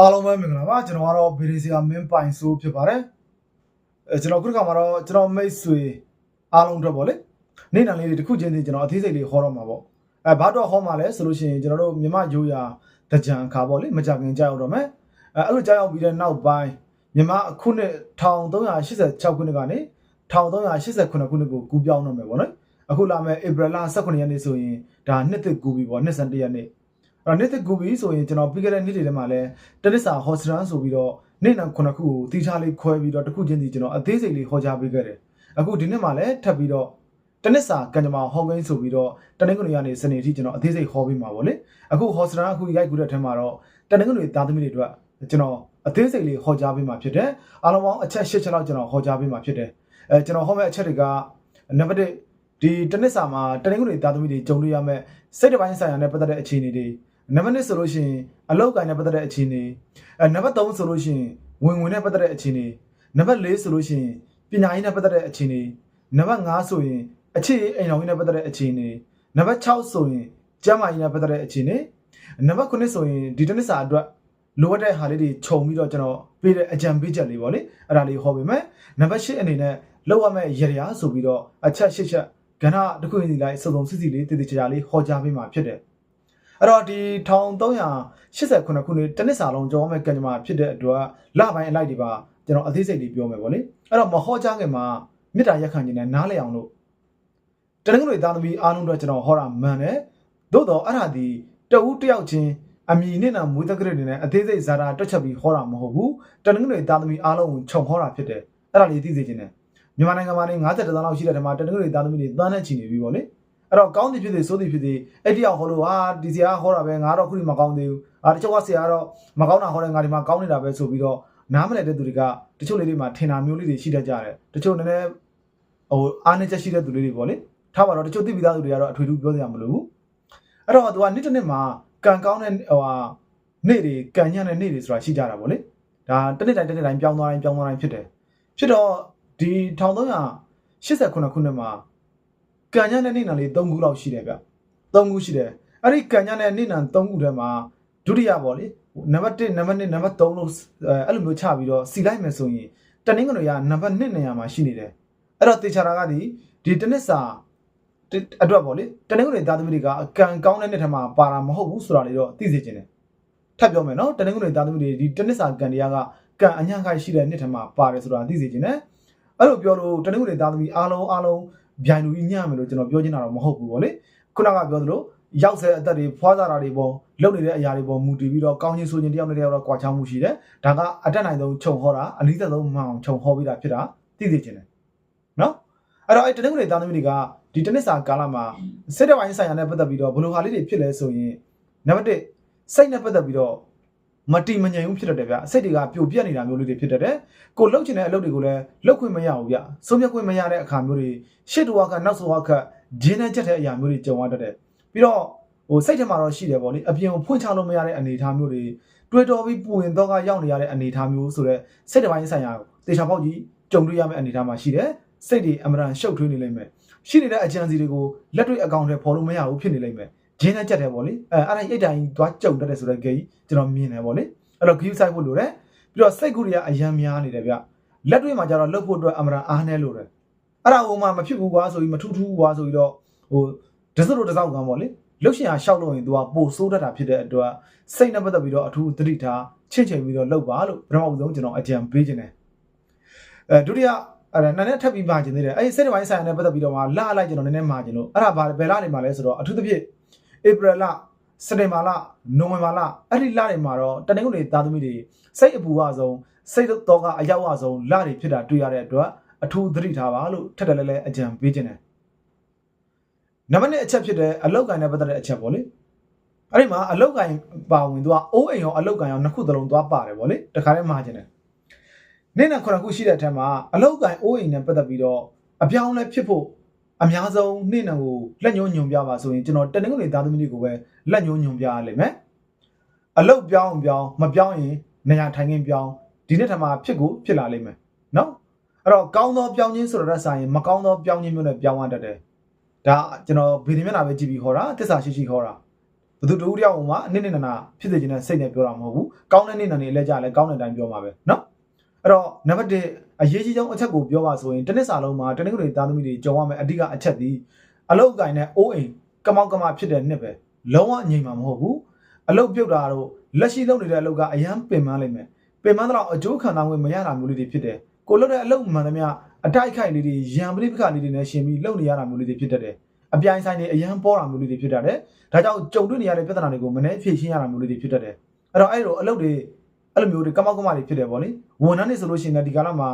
အားလုံးပဲမင်္ဂလာပါကျွန်တော်ကတော့ဗီဒီစီယာမင်းပိုင်ဆိုးဖြစ်ပါတယ်အဲကျွန်တော်ခုတစ်ခါမှာတော့ကျွန်တော်မိတ်ဆွေအားလုံးအတွက်ပေါ့လေနေ့တန်လေးတွေတစ်ခုချင်းစီကျွန်တော်အသေးစိတ်လေးဟောတော့မှာပေါ့အဲဘာတော့ဟောမှာလဲဆိုလို့ရှိရင်ကျွန်တော်တို့မြမရိုးရာတကြံခါပေါ့လေမကြခင်ကြောက်တော့မယ်အဲအဲ့လိုကြောက်ရောက်ပြီးတဲ့နောက်ပိုင်းမြမအခုနှစ်1386ခုနှစ်ကနေ1389ခုနှစ်ကိုကူးပြောင်းတော့မယ်ပေါ့နော်အခုလာမယ့်ဧပြီလ18ရက်နေ့ဆိုရင်ဒါနှစ်သက်ကူးပြီပေါ့နှစ်စံတရက်နေ့အဲ့ တော့နေ့တစ်ကူပြီဆိုရင်ကျွန်တော်ပြီးခဲ့တဲ့နေ့တွေထဲမှာလဲတနစ်စာဟော့စတန်ဆိုပြီးတော့နေ့နံခုနှစ်ခုကိုတီချာလေးခွဲပြီးတော့တစ်ခုချင်းစီကျွန်တော်အသေးစိတ်လေးဟောကြားပေးခဲ့တယ်အခုဒီနေ့မှာလဲထပ်ပြီးတော့တနစ်စာကံကြမ္မာဟောကိန်းဆိုပြီးတော့တနင်္ဂနွေကနေစနေထိကျွန်တော်အသေးစိတ်ဟောပေးမှာပေါ့လေအခုဟော့စတန်အခုရိုက်ကူတဲ့အထက်မှာတော့တနင်္ဂနွေသားသမီးတွေအတွက်ကျွန်တော်အသေးစိတ်လေးဟောကြားပေးမှာဖြစ်တယ်အားလုံးပေါင်းအချက်၈ချက်လောက်ကျွန်တော်ဟောကြားပေးမှာဖြစ်တယ်အဲကျွန်တော်ဟောမယ့်အချက်တွေကနံပါတ်1ဒီတနစ်စာမှာတနင်္ဂနွေသားသမီးတွေကြုံတွေ့ရမယ့်စိတ်တစ်ပိုင်းဆိုင်ရာနဲ့ပတ်သက်တဲ့အခြေအနေတွေ နံပါတ်1ဆိုလို့ရှိရင်အလောက်ကိုင်းနဲ့ပတ်သက်တဲ့အခြေအနေအဲနံပါတ်3ဆိုလို့ရှိရင်ဝင်ဝင်နဲ့ပတ်သက်တဲ့အခြေအနေနံပါတ်4ဆိုလို့ရှိရင်ပညာရေးနဲ့ပတ်သက်တဲ့အခြေအနေနံပါတ်5ဆိုရင်အခြေအိမ်တော်ကြီးနဲ့ပတ်သက်တဲ့အခြေအနေနံပါတ်6ဆိုရင်ကျန်းမာရေးနဲ့ပတ်သက်တဲ့အခြေအနေနံပါတ်9ဆိုရင်ဒီတနစ်စာအတွက်လိုအပ်တဲ့ဟာလေးတွေခြုံပြီးတော့ကျွန်တော်ပေးတဲ့အကြံပေးချက်လေးပေါ့လေအဲ့ဒါလေးဟောပေးမယ်နံပါတ်10အနေနဲ့လောက်ရမယ့်ရရဆိုပြီးတော့အချက်10ချက်ကဏ္ဍတစ်ခုစီလိုက်စုံစုံစစ်စီလေးတည်တည်ချာချာလေးဟောကြားပေးမှာဖြစ်တယ် အဲ့တော့ဒီ1389ခုနှစ်တနစ်စာလုံးကြောမဲ့ကံကြမ္မာဖြစ်တဲ့အတွက်လပိုင်းအလိုက်တွေပါကျွန်တော်အသေးစိတ်လေးပြောမယ်ဗောလေအဲ့တော့မဟောကြားခင်မှာမေတ္တာရက်ခံခြင်းနဲ့နားလည်အောင်လို့တနင်္ဂနွေသားသမီးအားလုံးအတွက်ကျွန်တော်ဟောတာမှန်တယ်သို့တော့အဲ့ဒါဒီတဦးတယောက်ချင်းအမီနဲ့နာမွေးတက္ကရာတွေနဲ့အသေးစိတ်ဇာတာတွက်ချက်ပြီးဟောတာမဟုတ်ဘူးတနင်္ဂနွေသားသမီးအားလုံးကိုခြုံဟောတာဖြစ်တယ်အဲ့ဒါလေးသိစေချင်တယ်မြန်မာနိုင်ငံမှာနေ50တန်းလောက်ရှိတဲ့ထဲမှာတနင်္ဂနွေသားသမီးတွေတန်းနဲ့ချီနေပြီဗောလေ အဲ့တော့ကောင်းသည်ဖြစ်စေဆိုးသည်ဖြစ်စေအဲ့ဒီအောင်ဟောလို့ဟာဒီဆရာဟောတာပဲငါတော့ခုထိမကောင်းသေးဘူးအာတချို့ကဆရာကတော့မကောင်းတာဟောတယ်ငါဒီမှာကောင်းနေတာပဲဆိုပြီးတော့နားမလည်တဲ့သူတွေကတချို့လေးတွေမှာထင်တာမျိုးလေးတွေရှိတတ်ကြတယ်တချို့နည်းနည်းဟိုအားနည်းချက်ရှိတဲ့သူလေးတွေပေါ့လေထားပါတော့တချို့သိပြီးသားသူတွေကတော့အထွေထူးပြောစရာမလိုဘူးအဲ့တော့သူကနေ့တစ်နေ့မှာကံကောင်းတဲ့ဟိုဟာနေ့တွေကံညံ့တဲ့နေ့တွေဆိုတာရှိကြတာပေါ့လေဒါတစ်နေ့တိုင်းတစ်နေ့တိုင်းပြောင်းသွားတိုင်းပြောင်းသွားတိုင်းဖြစ်တယ်ဖြစ်တော့ဒီ1389ခုနှစ်မှာ ကံညံတဲ့နေ့နံလေး3ခုလောက်ရှိတယ်ဗျ3ခုရှိတယ်အဲ့ဒီကံညံတဲ့နေ့နံ3ခုထဲမှာဒုတိယပေါ့လေနံပါတ်1နံပါတ်2နံပါတ်3လို့အဲ့လိုမျိုးချပြီးတော့စီလိုက်မယ်ဆိုရင်တနင်္ဂနွေကနံပါတ်1နေရာမှာရှိနေတယ်အဲ့တော့တေချာတာကဒီဒီတနစ်စာအတွက်ပေါ့လေတနင်္ဂနွေသားသမီးတွေကကံကောင်းတဲ့နေ့ထမှာပါတာမဟုတ်ဘူးဆိုတာလေးတော့သိစေချင်တယ်ထပ်ပြောမယ်နော်တနင်္ဂနွေသားသမီးတွေဒီတနစ်စာကံတရားကကံအညံ့ခိုင်ရှိတဲ့နေ့ထမှာပါတယ်ဆိုတာသိစေချင်တယ်အဲ့လိုပြောလို့တနင်္ဂနွေသားသမီးအားလုံးအားလုံး ဗျိုင်လူကြီးညံ့မယ်လို့ကျွန်တော်ပြောချင်တာတော့မဟုတ်ဘူးဗောလေခုနကပြောသလိုရောက်ဆဲအသက်တွေဖွားစားတာတွေပေါ်လုပ်နေတဲ့အရာတွေပေါ်မူတည်ပြီးတော့ကောင်းချင်းဆိုချင်းတယောက်နဲ့တယောက်တော့ကြွားချောင်းမှုရှိတယ်ဒါကအတက်နိုင်ဆုံးခြုံဟောတာအနည်းဆုံးမှအောင်ခြုံဟောပြီးတာဖြစ်တာသိသိချင်းတယ်နော်အဲ့တော့အဲ့တနင်္ဂနွေသားသမီးတွေကဒီတနစ်စာကာလမှာစစ်တဲ့ပိုင်းဆိုင်ရာနဲ့ပတ်သက်ပြီးတော့ဘယ်လိုဟာလေးတွေဖြစ်လဲဆိုရင်နံပါတ်1စိတ်နဲ့ပတ်သက်ပြီးတော့ မတီမငြိမ်ဘူးဖြစ်တတ်တယ်ဗျစိတ်တွေကပြိုပြက်နေတာမျိုးလေးတွေဖြစ်တတ်တယ်ကိုလှုပ်ချင်တဲ့အလုပ်တွေကိုလည်းလှုပ်ခွင့်မရဘူးဗျဆုံးဖြတ်ခွင့်မရတဲ့အခါမျိုးတွေရှစ်တော်ကနောက်ဆုံးကဂျင်းနဲ့ကြက်တဲ့အရာမျိုးတွေကြုံရတတ်တယ်ပြီးတော့ဟိုစိတ်ထဲမှာတော့ရှိတယ်ပေါ့လေအပြင်ကိုဖွင့်ချလို့မရတဲ့အနေအထားမျိုးတွေတွေးတော်ပြီးပူရင်တော့ကရောက်နေရတဲ့အနေအထားမျိုးဆိုတော့စိတ်တစ်ပိုင်းဆိုင်ရာတေချာပေါက်ကြီးကြုံတွေ့ရမယ့်အနေအထားမှာရှိတယ်စိတ်တွေအမှန်တန်ရှုပ်ထွေးနေလိမ့်မယ်ရှိနေတဲ့အကြံစီတွေကိုလက်တွေ့အကောင့်ထဲပေါ်လို့မရဘူးဖြစ်နေလိမ့်မယ် ဂျင်းနဲ့ကြက်တယ်ပေါ့လေအဲအဲ့ဒါအိတ်တိုင်းသွားကြုံတတ်တယ်ဆိုတဲ့ဂိမ်းကျွန်တော်မြင်တယ်ပေါ့လေအဲ့တော့ give side ဖို့လိုတယ်ပြီးတော့စိတ်ကူတွေကအယံများနေတယ်ဗျလက်တွေ့မှာကျတော့လှုပ်ဖို့အတွက်အမှန်တန်အားနည်းလို့တယ်အဲ့ဒါဟိုမှမဖြစ်ဘူးကွာဆိုပြီးမထူးထူးကွာဆိုပြီးတော့ဟိုဒစလို့တစောက်ကံပေါ့လေလှုပ်ရှင်အားရှောက်လို့ရင် तू ကပိုဆိုးတတ်တာဖြစ်တဲ့အတွက်စိတ်နဲ့ပတ်သက်ပြီးတော့အထူးသတိထားချင့်ချိန်ပြီးတော့လှုပ်ပါလို့ပထမဦးဆုံးကျွန်တော်အကြံပေးခြင်းတယ်အဲဒုတိယအဲ့ဒါနည်းနည်းထပ်ပြီးပါခြင်းသေးတယ်အဲ့ဒီစိတ်တစ်ပိုင်းဆိုင်ရာနဲ့ပတ်သက်ပြီးတော့မှလာလိုက်ကျွန်တော်နည်းနည်းမှာခြင်းလို့အဲ့ဒါဘာဘယ်လာနေမှာလဲဆိုတော့အထူးသဖြင့် ဧပြီလစက်တင်ဘာလနိုဝင်ဘာလအဲ့ဒီလတွေမှာတော့တနင်္ဂနွေသားသမီးတွေစိတ်အပူအဆုံးစိတ်တော့ကအရောက်အဆုံးလတွေဖြစ်တာတွေ့ရတဲ့အတွက်အထူးသတိထားပါလို့ထပ်တယ်လဲလဲအကြံပေးခြင်းတယ်နံပါတ်1အချက်ဖြစ်တဲ့အလောက်ကန်နဲ့ပတ်သက်တဲ့အချက်ပေါ့လေအဲ့ဒီမှာအလောက်ကန်ပါဝင်သူကအိုးအိမ်ရောအလောက်ကန်ရောနှစ်ခုသလုံးသွားပါတယ်ပေါ့လေတခါတည်းမှာခြင်းတယ်နေ့နဲ့ခုနှစ်ခုရှိတဲ့အထက်မှာအလောက်ကန်အိုးအိမ်နဲ့ပတ်သက်ပြီးတော့အပြောင်းလဲဖြစ်ဖို့ အများဆုံးနေ့နံကိုလက်ညှိုးညွန်ပြပါဆိုရင်ကျွန်တော်တနင်္ဂနွေသားသမီးတွေကိုပဲလက်ညှိုးညွန်ပြရလိမ့်မယ်အလုတ်ပြောင်းပြောင်းမပြောင်းရင်နေရာထိုင်ခင်းပြောင်းဒီနေ့ထမှာဖြစ်ကိုဖြစ်လာလိမ့်မယ်နော်အဲ့တော့ကောင်းသောပြောင်းခြင်းဆိုတော့ဆိုင်မကောင်းသောပြောင်းခြင်းမျိုးနဲ့ပြောင်းရတတ်တယ်ဒါကျွန်တော်ဗီဒီမျက်နှာပဲကြည့်ပြီးခေါ်တာတစ္ဆာရှိရှိခေါ်တာဘသူတူတယောက်မှာအနစ်နဲ့နာဖြစ်စေခြင်းနဲ့စိတ်နဲ့ပြောတာမဟုတ်ဘူးကောင်းတဲ့နေ့နဲ့လည်းကြားလဲကောင်းတဲ့အတိုင်းပြောမှာပဲနော်အဲ့တော့နံပါတ်1 အရေးကြီးဆုံးအချက်ကိုပြောပါဆိုရင်တစ်နှစ်စာလုံးမှာတနင်္ဂနွေသားသမီးတွေကြုံရမယ့်အဓိကအချက်ဒီအလုတ်ကင်နဲ့အိုးအိမ်ကမောက်ကမဖြစ်တဲ့နှစ်ပဲလုံးဝအငြိမ်မှာမဟုတ်ဘူးအလုတ်ပြုတ်တာတော့လက်ရှိလုပ်နေတဲ့အလုတ်ကအရန်ပင်ပန်းလိမ့်မယ်ပင်ပန်းတော့အကျိုးခံစားမှုမရတာမျိုးလေးတွေဖြစ်တယ်ကိုလုပ်တဲ့အလုတ်မှန်သမျှအတိုက်ခိုက်လေးတွေရံပရိပခလေးတွေနဲ့ရှင်ပြီးလုပ်နေရတာမျိုးလေးတွေဖြစ်တတ်တယ်အပြိုင်ဆိုင်တွေအရန်ပေါ်တာမျိုးလေးတွေဖြစ်တတ်တယ်ဒါကြောင့်ကြုံတွေ့နေရတဲ့ပြဿနာတွေကိုမနေ့ဖြေရှင်းရတာမျိုးလေးတွေဖြစ်တတ်တယ်အဲ့တော့အဲ့လိုအလုတ်တွေ အဲ့လိုမျိုးတွေကမောက်ကမတွေဖြစ်တယ်ဗောလေဝန်ထမ်းတွေဆိုလို့ရှိရင်လည်းဒီကာလမှာ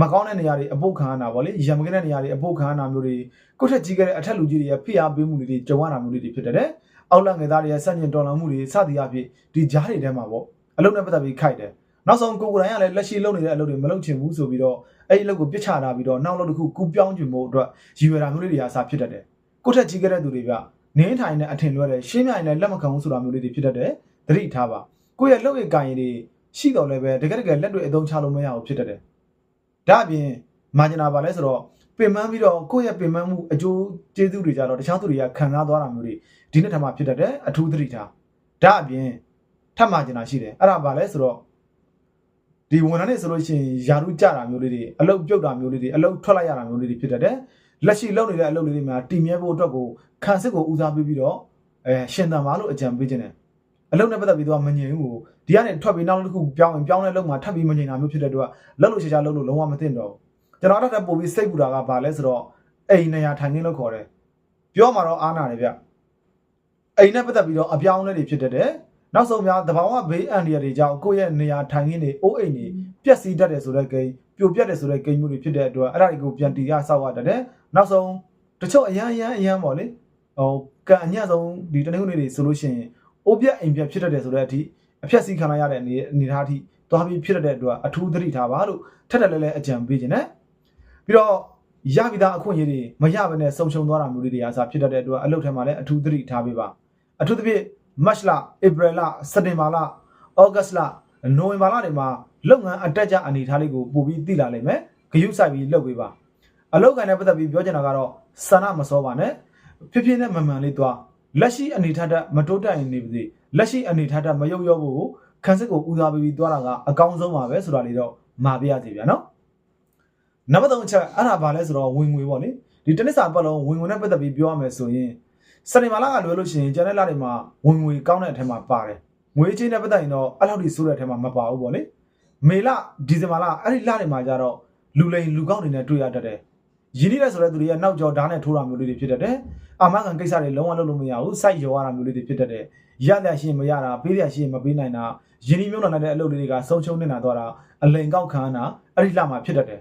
မကောင်းတဲ့နေရာတွေအပုတ်ခံရတာဗောလေရံမကတဲ့နေရာတွေအပုတ်ခံရတာမျိုးတွေကိုယ့်ထက်ကြီးခဲ့တဲ့အထက်လူကြီးတွေရဲ့ဖိအားပေးမှုတွေကြုံရတာမျိုးလေးတွေဖြစ်တတ်တယ်အောက်လက်ငယ်သားတွေရဲ့စန့်ကျင်တော်လှန်မှုတွေစသည်အဖြစ်ဒီကြားတွေထဲမှာဗောအလုပ်နဲ့ပတ်သက်ပြီးခိုက်တယ်နောက်ဆုံးကိုကိုယ်တိုင်ကလည်းလက်ရှိလုပ်နေတဲ့အလုပ်တွေမလုပ်ချင်ဘူးဆိုပြီးတော့အဲ့ဒီအလုပ်ကိုပြစ်ချတာပြီးတော့နောက်လုပ်တစ်ခုကူပြောင်းချင်ဖို့အတွက်ရည်ရွယ်တာမျိုးလေးတွေအစားဖြစ်တတ်တယ်ကိုယ့်ထက်ကြီးခဲ့တဲ့သူတွေကနင်းထိုင်နဲ့အထင်လွဲတယ်ရှင်းမြိုင်နဲ့လက်မခံဘူးဆိုတာမျိုးလေးတွေဖြစ်တတ်တယ်သတိထားပါကိုယ့်ရဲ့လုပ်ရည်ကိုင်ရည်တွေ ရှိတော်လည်းပဲတကယ်တကယ်လက်တွေအသုံးချလို့မရဘူးဖြစ်တတ်တယ်ဒါအပြင်မာဂျင်နာပါလဲဆိုတော့ပင်ပန်းပြီးတော့ကိုယ့်ရဲ့ပင်ပန်းမှုအကျိုးကျေးဇူးတွေကြတော့တခြားသူတွေကခံစားသွားတာမျိုးတွေဒီနေ့ထပ်မှဖြစ်တတ်တယ်အထူးသတိထားဒါအပြင်ထပ်မာဂျင်နာရှိတယ်အဲ့ဒါပါလဲဆိုတော့ဒီဝန်ထမ်းတွေဆိုလို့ရှိရင်ယာရုကြတာမျိုးလေးတွေအလုတ်ပြုတ်တာမျိုးလေးတွေအလုတ်ထွက်လိုက်ရတာမျိုးလေးတွေဖြစ်တတ်တယ်လက်ရှိလုပ်နေတဲ့အလုပ်လေးတွေမှာတည်မြဲဖို့အတွက်ကိုခံစစ်ကိုဦးစားပေးပြီးတော့အဲရှင်သန်ပါလို့အကြံပေးခြင်းတယ် အလုပ်နဲ့ပတ်သက်ပြီးတော့မငြိမ်ဘူးဒီကနေထွက်ပြီးနောက်တစ်ခုပြောင်းရင်ပြောင်းတဲ့လုပ်မှာထပ်ပြီးမငြိမ်တာမျိုးဖြစ်တဲ့အတွက်လုပ်လို့ရှားရှားလုပ်လို့လုံးဝမသိတော့ဘူးကျွန်တော်တော့တက်ပို့ပြီးစိတ်ပူတာကဘာလဲဆိုတော့အိမ်နေရာထိုင်ခင်းလို့ခေါ်တယ်ပြောမှတော့အားနာတယ်ဗျအိမ်နဲ့ပတ်သက်ပြီးတော့အပြောင်းအလဲတွေဖြစ်တတ်တယ်နောက်ဆုံးများတဘာဝဘေးအန္တရာယ်တွေကြောင့်ကိုယ့်ရဲ့နေရာထိုင်ခင်းတွေအိုးအိမ်တွေပျက်စီးတတ်တယ်ဆိုတဲ့ကိန်းပြိုပြတ်တယ်ဆိုတဲ့ကိန်းမျိုးတွေဖြစ်တဲ့အတွက်အဲ့ဒါတွေကိုပြန်တီးရဆောက်ရတတ်တယ်နောက်ဆုံးတချို့အရန်အရန်အရန်ပေါ့လေဟိုကန်အညံ့ဆုံးဒီတနင်္ဂနွေတွေဆိုလို့ရှိရင် အိုးပြက်အိမ်ပြက်ဖြစ်တတ်တယ်ဆိုတဲ့အထိအဖြက်စီးခံရရတဲ့အနေအနေထားအထိသွားပြီးဖြစ်တတ်တဲ့အတွက်အထူးသတိထားပါလို့ထက်တယ်လဲလဲအကြံပေးခြင်းနဲ့ပြီးတော့ရပြီးသားအခွင့်အရေးတွေမရဘဲနဲ့ဆုံရှုံသွားတာမျိုးလေးတွေအားစားဖြစ်တတ်တဲ့အတွက်အလုပ်ထဲမှာလည်းအထူးသတိထားပေးပါအထူးသဖြင့်မတ်လဧပြီလစက်တင်ဘာလဩဂတ်လနိုဝင်ဘာလတွေမှာလုပ်ငန်းအတက်ကြအနေထားလေးကိုပို့ပြီးသိလာလိမ့်မယ်ဂယုစိုက်ပြီးလုပ်ပေးပါအလုပ်ကန်နဲ့ပတ်သက်ပြီးပြောချင်တာကတော့ဆန္ဒမစောပါနဲ့ဖြစ်ဖြစ်နဲ့မမှန်လေးသွား လက်ရှိအနေထားတက်မတိုးတက်ရင်နေပါစေလက်ရှိအနေထားတက်မယုံရောဖို့ခန်းစစ်ကိုဦးစားပေးပြီးသွားတာကအကောင်းဆုံးပါပဲဆိုတာလေးတော့မှာပြရစီဗျာနော်နံပါတ်3အချက်အဲ့ဒါဘာလဲဆိုတော့ဝင်ငွေပေါ့လေဒီတနစ်စာပတ်လုံးဝင်ငွေနဲ့ပတ်သက်ပြီးပြောရမယ်ဆိုရင်စနေမာလာကလွယ်လို့ရှိရင်ကျန်တဲ့လတွေမှာဝင်ငွေကောင်းတဲ့အထက်မှာပါတယ်ငွေချင်းနဲ့ပတ်သက်ရင်တော့အဲ့လောက်ထိဆိုးတဲ့အထက်မှာမပါဘူးပေါ့လေမေလဒီဇင်ဘာလအဲ့ဒီလတွေမှာကျတော့လူလိန်လူကောက်တွေနဲ့တွေ့ရတတ်တယ် ရင်းနှီးတဲ့ဆိုတဲ့သူတွေကနောက်ကျော်ဓာတ်နဲ့ထိုးတာမျိုးလေးတွေဖြစ်တတ်တယ်အာမခံကိစ္စတွေလုံးဝလုပ်လို့မရဘူးစိုက်ရောရတာမျိုးလေးတွေဖြစ်တတ်တယ်ရတဲ့ရှိရင်မရတာပေးတဲ့ရှိရင်မပေးနိုင်တာရင်းနှီးမြုံနာတဲ့အလုပ်လေးတွေကဆုံးရှုံးနေတာတော့တာအလိန်ကောက်ခံတာအဲ့ဒီလမှာဖြစ်တတ်တယ်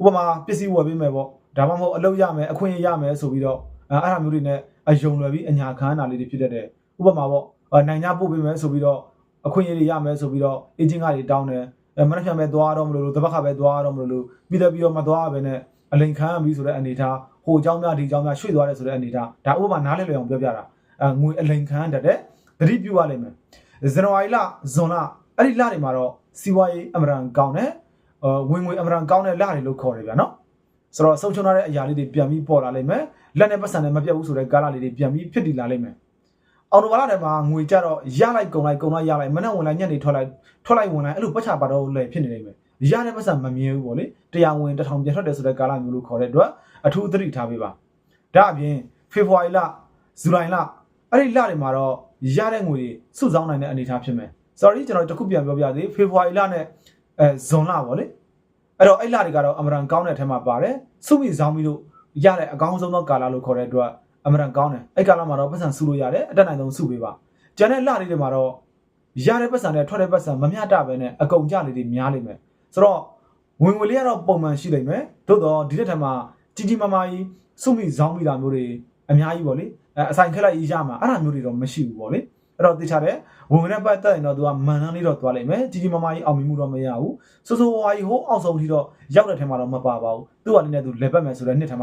ဥပမာပစ္စည်းဝယ်ပေးမယ်ပေါ့ဒါမှမဟုတ်အလုပ်ရမယ်အခွင့်အရေးရမယ်ဆိုပြီးတော့အဲ့အဲ့ဒါမျိုးတွေနဲ့အယုံလွယ်ပြီးအညာခမ်းတာလေးတွေဖြစ်တတ်တယ်ဥပမာပေါ့အာနိုင်ကြပို့ပေးမယ်ဆိုပြီးတော့အခွင့်အရေးတွေရမယ်ဆိုပြီးတော့အေဂျင့်ကတွေတောင်းတယ်အဲမနှက်ဖြန်ပဲသွားတော့မလို့လို့တပတ်ခါပဲသွားတော့မလို့လို့ပြီးတော့ပြီးတော့မသွားဘဲနဲ့ အလိန်ခံရပြီဆိုတဲ့အနေအထားဟိုအကြောင်းများဒီအကြောင်းများရွှေ့သွားတယ်ဆိုတဲ့အနေအထားဒါဥပမာနားလည်လွယ်အောင်ပြောပြတာအငွေအလိန်ခံရတတ်တယ်သတိပြုရလိမ့်မယ်ဇန်နဝါရီလဇွန်လအဲ့ဒီလတွေမှာတော့စီဝါရေးအမရန်ကောင်းတယ်ဝင်ငွေအမရန်ကောင်းတဲ့လတွေလို့ခေါ်တယ်ဗျာနော်ဆိုတော့ဆုံးချုံထားတဲ့အရာလေးတွေပြန်ပြီးပေါ်လာလိမ့်မယ်လက်နဲ့ပတ်စံနဲ့မပြတ်ဘူးဆိုတဲ့ကာလလေးတွေပြန်ပြီးဖြစ်တည်လာလိမ့်မယ်အော်တိုဘာလထဲမှာငွေကြတော့ရလိုက်ကုန်လိုက်ကုန်လိုက်ရလိုက်မနဲ့ဝင်လိုက်ညက်နေထွက်လိုက်ထွက်လိုက်ဝင်လိုက်အဲ့လိုပတ်ချပါတော့လည်းဖြစ်နေလိမ့်မယ် ရတဲ့ပတ်စံမမြင်ဘူးပေါ့လေတရားဝင်တစ်ထောင်ပြန်ထွက်တယ်ဆိုတဲ့ကာလမျိုးလို့ခေါ်တဲ့အတွက်အထူးသတိထားပေးပါဒါအပြင်ဖေဖော်ဝါရီလဇူလိုင်လအဲ့ဒီလတွေမှာတော့ရတဲ့ငွေတွေစုဆောင်းနိုင်တဲ့အနေအထားဖြစ်မယ် sorry ကျွန်တော်တခုပြန်ပြောပြသေးဖေဖော်ဝါရီလနဲ့အဲဇွန်လပေါ့လေအဲ့တော့အဲ့လတွေကတော့အမရန်ကောင်းတဲ့အထက်မှာပါတယ်စုမိဆောင်းပြီးတော့ရတဲ့အကောင်းဆုံးသောကာလလို့ခေါ်တဲ့အတွက်အမရန်ကောင်းတယ်အဲ့ကာလမှာတော့ပတ်စံစုလို့ရတယ်အတက်နိုင်ဆုံးစုပေးပါကျန်တဲ့လလေးတွေမှာတော့ရတဲ့ပတ်စံနဲ့ထွက်တဲ့ပတ်စံမမျှတပဲနဲ့အကုန်ကြလေးတွေများလိမ့်မယ် ဆိုတော့ဝင်ငွေလေးကတော့ပုံမှန်ရှိလိမ့်မယ်သို့တော့ဒီတစ်ထက်မှာကြီးကြီးမားမားကြီးစုမိဆောင်းမိတာမျိုးတွေအများကြီးပေါ့လေအဲအဆိုင်ခက်လိုက်ရမှာအဲ့ဒါမျိုးတွေတော့မရှိဘူးပေါ့လေအဲ့တော့သိချတယ်ဝင်ဝင်နဲ့ပတ်သက်ရင်တော့သူကမန်နန်းလေးတော့သွားလိမ့်မယ်ကြီးကြီးမားမားကြီးအောင်မြင်မှုတော့မရဘူးစိုးစိုးဝါးကြီးဟိုအောက်ဆုံးထိတော့ရောက်တဲ့ထဲမှာတော့မပါပါဘူးသူ့အနေနဲ့သူလက်ပတ်မယ်ဆိုတဲ့နှစ်ထဲမှာ